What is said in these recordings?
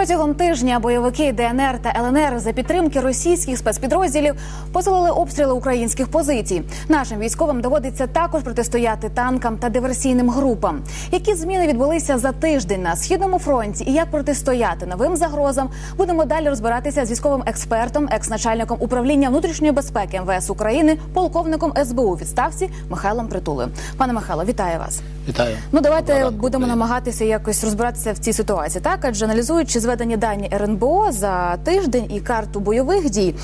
Протягом тижня бойовики ДНР та ЛНР за підтримки російських спецпідрозділів посилили обстріли українських позицій. Нашим військовим доводиться також протистояти танкам та диверсійним групам. Які зміни відбулися за тиждень на східному фронті і як протистояти новим загрозам? Будемо далі розбиратися з військовим експертом, екс-начальником управління внутрішньої безпеки МВС України, полковником СБУ відставці Михайлом Притулою. Пане Михайло, вітаю вас. Вітаю. Ну давайте ранку, будемо намагатися якось розбиратися в цій ситуації. Так, адже аналізуючи зведені дані РНБО за тиждень і карту бойових дій,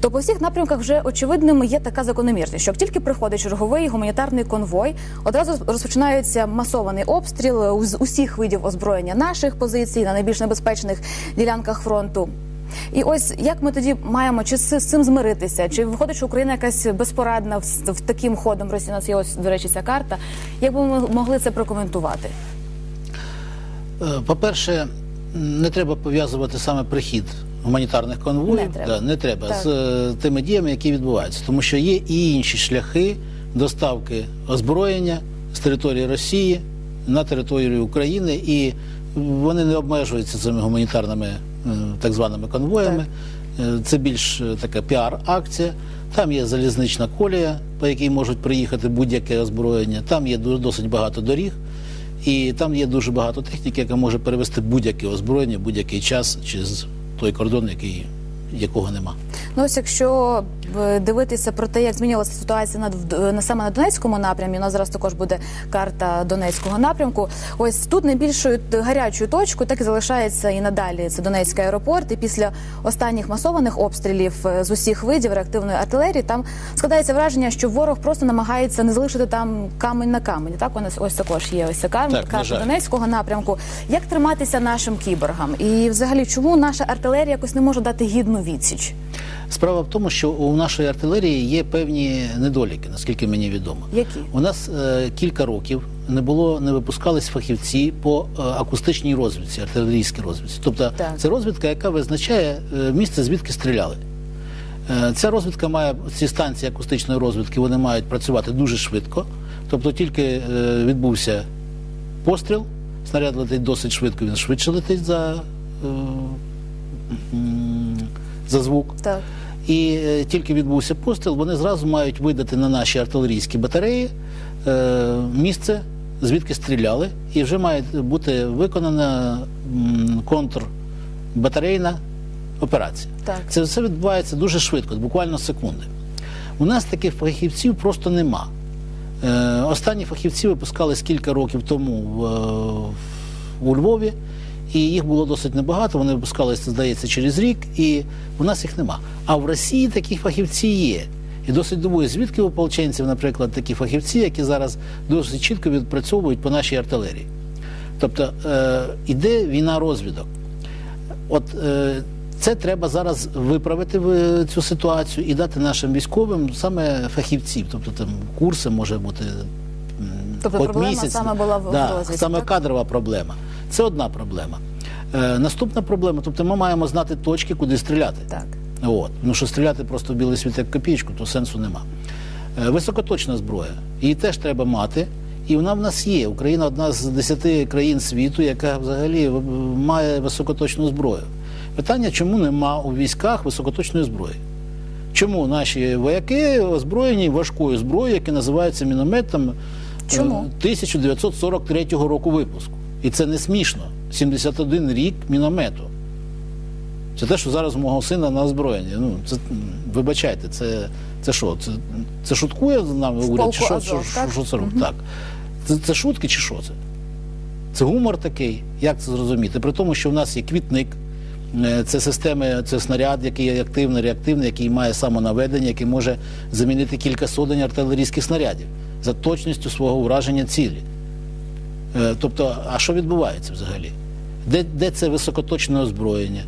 то по всіх напрямках вже очевидним є така закономірність, що як тільки приходить черговий гуманітарний конвой, одразу розпочинається масований обстріл з усіх видів озброєння наших позицій на найбільш небезпечних ділянках фронту. І ось як ми тоді маємо чи з цим змиритися? Чи виходить, що Україна якась безпорадна в, в таким ходом Росії? У нас є ось до речі ця карта. Як би ми могли це прокоментувати? Е, По-перше, не треба пов'язувати саме прихід гуманітарних конвоїв. Не треба. Да, не треба Так. з е, тими діями, які відбуваються, тому що є і інші шляхи доставки озброєння з території Росії на територію України, і вони не обмежуються цими гуманітарними е, так званими конвоями. Е, Це більш е, така піар-акція. Там є залізнична колія, по якій можуть приїхати будь-яке озброєння. Там є досить багато доріг. І там є дуже багато техніки, яка може перевести будь-яке озброєння, будь-який час через той кордон, який, якого нема. Ну ось якщо дивитися про те, як змінювалася ситуація на, в- на саме на Донецькому напрямі, у нас зараз також буде карта Донецького напрямку. Ось тут найбільшою гарячою точкою так і залишається і надалі. Це Донецький аеропорт. І після останніх масованих обстрілів е, з усіх видів реактивної артилерії там складається враження, що ворог просто намагається не залишити там камень на камені. Так у нас ось також є ось ця кар- Так, карта. Донецького напрямку. Як триматися нашим кіборгам? І взагалі, чому наша артилерія якось не може дати гідну відсіч? Справа в тому, що у нашої артилерії є певні недоліки, наскільки мені відомо. Які? У нас е, кілька років не було, не випускались фахівці по е, акустичній розвідці, артилерійській розвідці. Тобто Так. це розвідка, яка визначає е, місце, звідки стріляли. Е, Ця розвідка має ці станції акустичної розвідки, вони мають працювати дуже швидко. Тобто, тільки е, відбувся постріл, снаряд летить досить швидко, він швидше летить за, е, за звук. Так. І е, тільки відбувся постріл, вони зразу мають видати на наші артилерійські батареї е, місце, звідки стріляли, і вже має бути виконана м, контрбатарейна операція. Так. Це все відбувається дуже швидко, буквально секунди. У нас таких фахівців просто нема. Е, останні фахівці випускались кілька років тому в, е, у Львові, і їх було досить небагато. Вони випускалися, здається, через рік, і у нас їх нема. А в Росії такі фахівці є. І досить дивує, звідки у ополченців, наприклад, такі фахівці, які зараз досить чітко відпрацьовують по нашій артилерії. Тобто е, іде війна розвідок. От е, це треба зараз виправити в цю ситуацію і дати нашим військовим саме фахівців, тобто там курси може бути. Тобто от проблема місяць. саме була в да, розвідці, саме так? кадрова проблема. Це одна проблема. Е, наступна проблема, тобто ми маємо знати точки, куди стріляти. Так. От. Ну що стріляти просто в білий світ як копійку, то сенсу нема. Е, Високоточна зброя. Її теж треба мати. І вона в нас є. Україна одна з десяти країн світу, яка взагалі має високоточну зброю. Питання, чому нема у військах високоточної зброї? Чому наші вояки озброєні важкою зброєю, яка називається мінометом е, Чому? 1943 року випуску? І це не смішно. 71 рік міномету. Це те, що зараз у мого сина на озброєнні. Ну, це, вибачайте, це, це що? Це, це шуткує з нами уряд? Чи що, Азов, що, так? що це робить? Так. Це, це шутки чи що це? Це гумор такий. Як це зрозуміти? При тому, що в нас є квітник, е, це системи, це снаряд, який є активний, реактивний, який має самонаведення, який може замінити кілька сотень артилерійських снарядів за точністю свого ураження цілі. Е, Тобто, а що відбувається взагалі? Де, де це високоточне озброєння?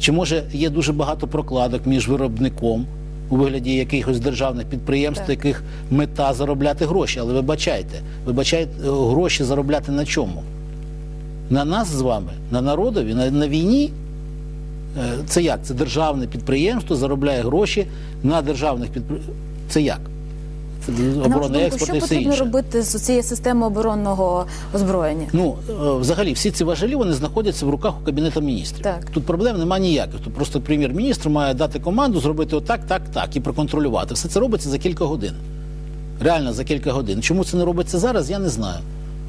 Чи може є дуже багато прокладок між виробником у вигляді якихось державних підприємств, Так. яких мета заробляти гроші? Але вибачайте, вибачайте е, гроші заробляти на чому? На нас з вами, на народові, на, на війні? Е, Це як? Це державне підприємство заробляє гроші на державних підприємствах. Це як? Оборонний експорт що і все потрібно інше. робити з цією системою оборонного озброєння? Ну, е, взагалі, всі ці важелі вони знаходяться в руках у Кабінету міністрів. Так. Тут проблем немає ніяких. Тут просто прем'єр-міністр має дати команду, зробити отак, так, так і проконтролювати. Все це робиться за кілька годин. Реально за кілька годин. Чому це не робиться зараз, я не знаю.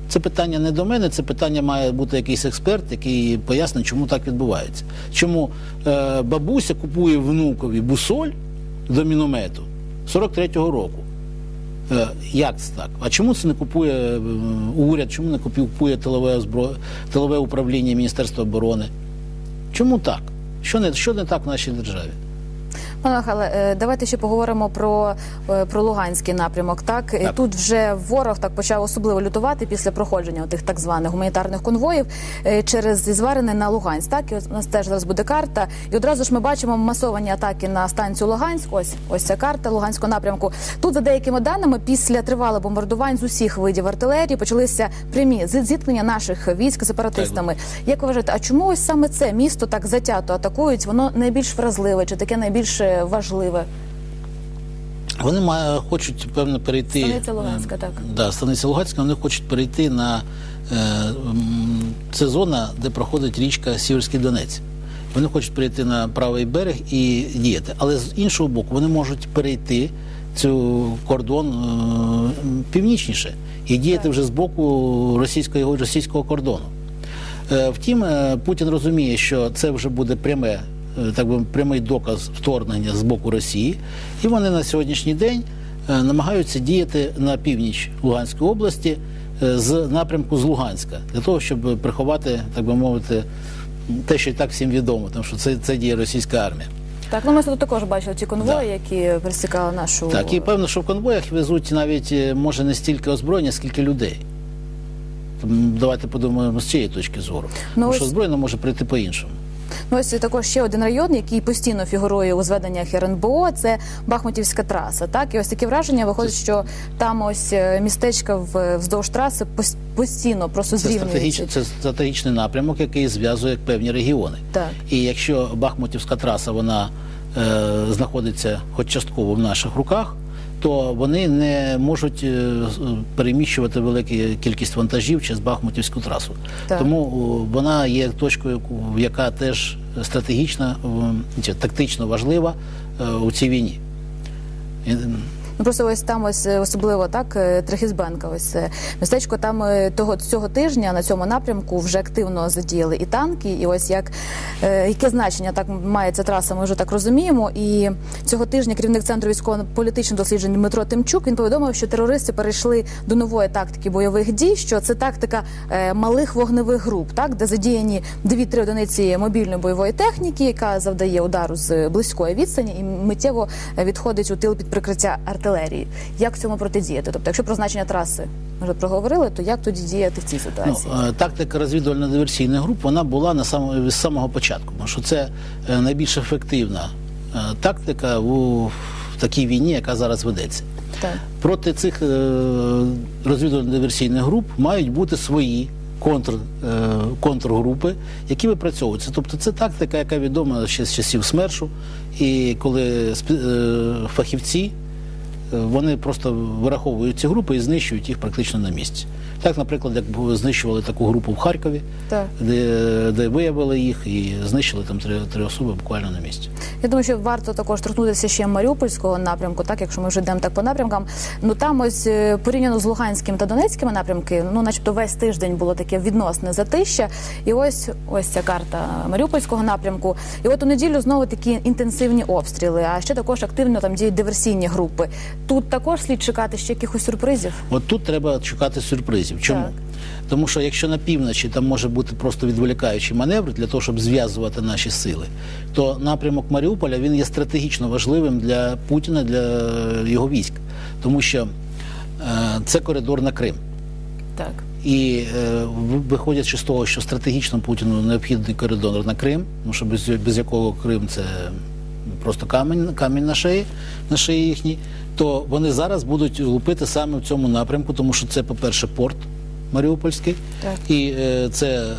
Це питання не до мене, це питання має бути якийсь експерт, який пояснить, чому так відбувається. Чому е, бабуся купує внукові бусоль до міномету 43-го року. Е, Як це так? А чому це не купує е, уряд? Чому не купує тилове, озбро... тилове управління Міністерства оборони? Чому так? Що не, що не так в нашій державі? Пане Михайле, е, давайте ще поговоримо про, е, про Луганський напрямок. Так? Так. тут вже ворог так почав особливо лютувати після проходження тих так званих гуманітарних конвоїв е, через зварене на Луганськ. Так і у нас теж зараз буде карта. І одразу ж ми бачимо масовані атаки на станцію Луганськ. Ось ось ця карта Луганського напрямку. Тут за деякими даними, після тривалих бомбардувань з усіх видів артилерії почалися прямі зіткнення наших військ з сепаратистами. Як ви вважаєте, а чому ось саме це місто так затято атакують? Воно найбільш вразливе чи таке найбільш е, важливе? Вони має, хочуть, певно, перейти. Станиця Луганська, так. Да, станиця Луганська, вони хочуть перейти на. Е, це зона, де проходить річка Сіверський Донець. Вони хочуть перейти на правий берег і діяти. Але з іншого боку, вони можуть перейти цю кордон е, північніше і діяти вже з боку російського, російського кордону. Е, Втім, е, Путін розуміє, що це вже буде пряме, так би прямий доказ вторгнення з боку Росії, і вони на сьогоднішній день е, намагаються діяти на північ Луганської області е, з напрямку з Луганська для того, щоб приховати, так би мовити, те, що і так всім відомо, тому що це, це діє російська армія. Так, ну ми тут також бачили ті конвої, Да. які пересікали нашу Так, і певно, що в конвоях везуть навіть е, може не стільки озброєння, скільки людей. Давайте подумаємо з цієї точки зору. Тому що ось- озброєння може прийти по-іншому. Ну, ось також ще один район, який постійно фігурує у зведеннях РНБО, це Бахмутівська траса. Так, і ось таке враження виходить, що там ось е, містечка вздовж траси постійно просто Це стратегічний, це стратегічний напрямок, який зв'язує певні регіони. Так. І якщо Бахмутівська траса вона е, знаходиться хоч частково в наших руках, то вони не можуть е, переміщувати велику кількість вантажів через Бахмутівську трасу. Так. Тому вона є точкою, яка теж стратегічно е, тактично важлива е, у цій війні. Ну просто ось там ось е, особливо так е, Трехізбенка. Ось е, містечко там того цього тижня на цьому напрямку вже активно задіяли і танки. І ось як яке значення так має ця траса, ми вже так розуміємо. І цього тижня керівник центру військово-політичних досліджень Дмитро Тимчук він повідомив, що терористи перейшли до нової тактики бойових дій. Що це тактика малих вогневих груп, так де задіяні дві-три одиниці мобільної бойової техніки, яка завдає удару з близької відстані і миттєво відходить у тил під прикриття артилерії. Як цьому протидіяти? Тобто, якщо про значення траси ми вже проговорили, то як тоді діяти в цій Ну, ситуації? е, тактика розвідувально-диверсійних груп вона була на самого, з самого початку, тому що це е, найбільш ефективна е, тактика у такій війні, яка зараз ведеться. Так. Проти цих розвідувально-диверсійних груп мають бути свої контр, контргрупи, які випрацьовуються. Тобто це тактика, яка відома ще з часів СМЕРШу, і коли фахівці вони просто вираховують ці групи і знищують їх практично на місці. Так, наприклад, як знищували таку групу в Харкові, Так. де, де виявили їх і знищили там три, три особи буквально на місці. Я думаю, що варто також торкнутися ще Маріупольського напрямку, так якщо ми вже йдемо так по напрямкам. Ну там ось е, порівняно з Луганським та Донецькими напрямки, ну начебто весь тиждень було таке відносне затища. І ось ось ця карта Маріупольського напрямку. І от у неділю знову такі інтенсивні обстріли. А ще також активно там діють диверсійні групи. Тут також слід чекати ще якихось сюрпризів. От тут треба шукати сюрпризів. Чому? Так. Тому що якщо на півночі там може бути просто відволікаючий маневр для того, щоб зв'язувати наші сили, то напрямок Маріуполя він є стратегічно важливим для Путіна, для його військ, тому що е, це коридор на Крим. Так. І е, виходячи з того, що стратегічно Путіну необхідний коридор на Крим, тому що без, без якого Крим це просто камінь, камінь на шиї, на шиї їхній, то вони зараз будуть лупити саме в цьому напрямку, тому що це, по-перше, порт Маріупольський, Так. і е, це е,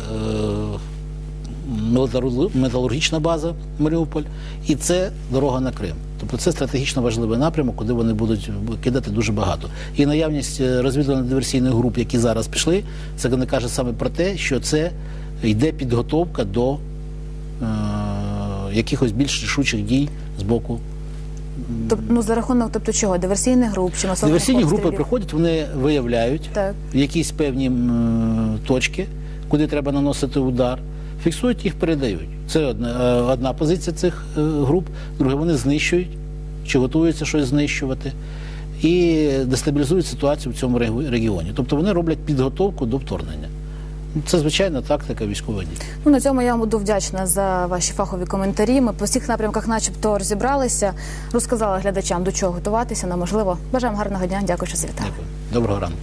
металургічна база Маріуполь, і це дорога на Крим. Тобто це стратегічно важливий напрямок, куди вони будуть кидати дуже багато. І наявність е, розвідувально-диверсійних груп, які зараз пішли, це не каже саме про те, що це йде підготовка до е, якихось більш рішучих дій з боку Тобто, ну за рахунок, тобто чого? Диверсійних груп чи масових Диверсійні групи приходять, вони виявляють Так. якісь певні м, точки, куди треба наносити удар, фіксують їх, передають. Це одна, е, одна позиція цих е, груп. Друге, вони знищують чи готуються щось знищувати і дестабілізують ситуацію в цьому регіоні. Тобто вони роблять підготовку до вторгнення. Це звичайна тактика військової дії. Ну на цьому я вам буду вдячна за ваші фахові коментарі. Ми по всіх напрямках, начебто, розібралися, розказали глядачам до чого готуватися. Ну, можливо, бажаємо гарного дня. Дякую, що завітали. Дякую. Доброго ранку.